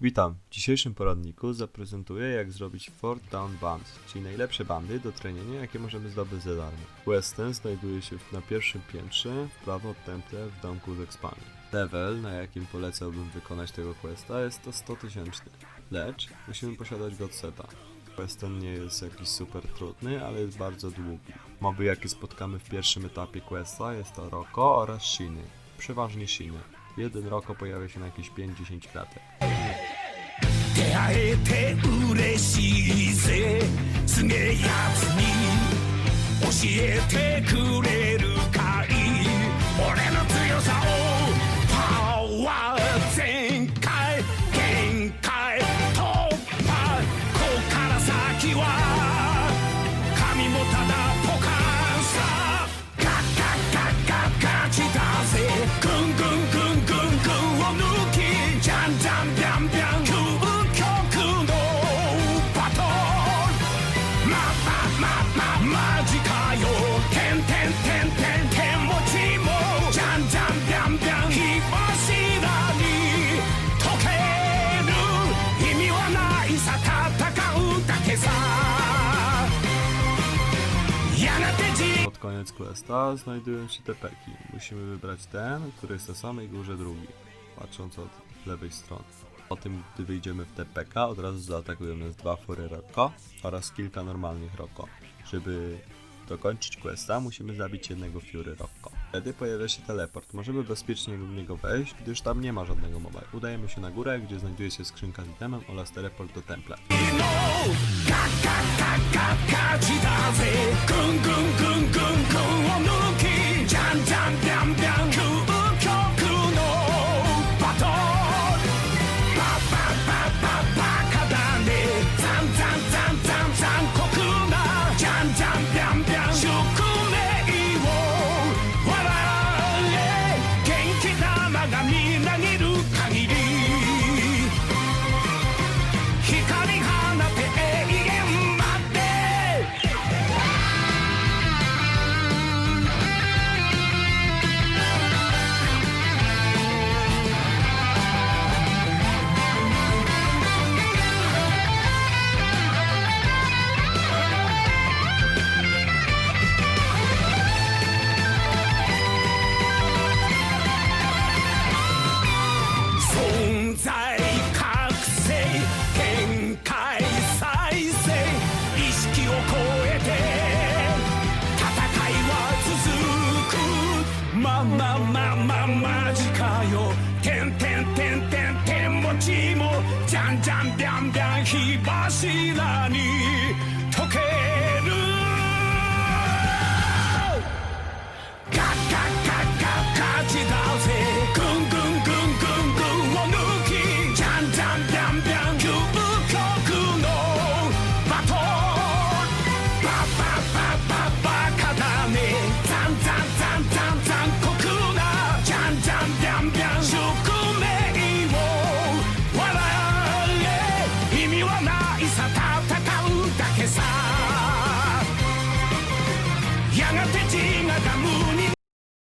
Witam. W dzisiejszym poradniku zaprezentuję jak zrobić Fort Down Bands, czyli najlepsze bandy do trenienia jakie możemy zdobyć za darmo. Quest ten znajduje się na pierwszym piętrze, w prawo od temple w domku z expami. Level, na jakim polecałbym wykonać tego questa jest to 100 tysięczny, lecz musimy posiadać go od seta. Quest ten nie jest jakiś super trudny, ale jest bardzo długi. Moby jakie spotkamy w pierwszym etapie questa jest to Roko oraz Shiny. Przeważnie Shiny. Jeden Roko pojawia się na jakieś 5-10 kratek. 出会えて嬉しいぜ。すげえやつに教えてくれ。koniec questa znajdują się te peki. Musimy wybrać ten, który jest na samej górze drugi, patrząc od lewej strony. Po tym, gdy wyjdziemy w TPK, od razu zaatakują nas dwa fury Roko oraz kilka normalnych Roko. Żeby dokończyć questa, musimy zabić jednego Fury Rocko. Wtedy pojawia się teleport. Możemy bezpiecznie do niego wejść, gdyż tam nie ma żadnego moba. Udajemy się na górę, gdzie znajduje się skrzynka z itemem oraz teleport do templa. You know, ka, ka, ka, ka, ka, ジャンビャンビャン火柱に溶ける。ガッガッガッガッ勝ちだぜグングングングングンを抜きジャンジャンビャンビャン究極のバトンバババババカだねザンザンザンザン残酷なジャンジャンビャンビャンまたムーニング!」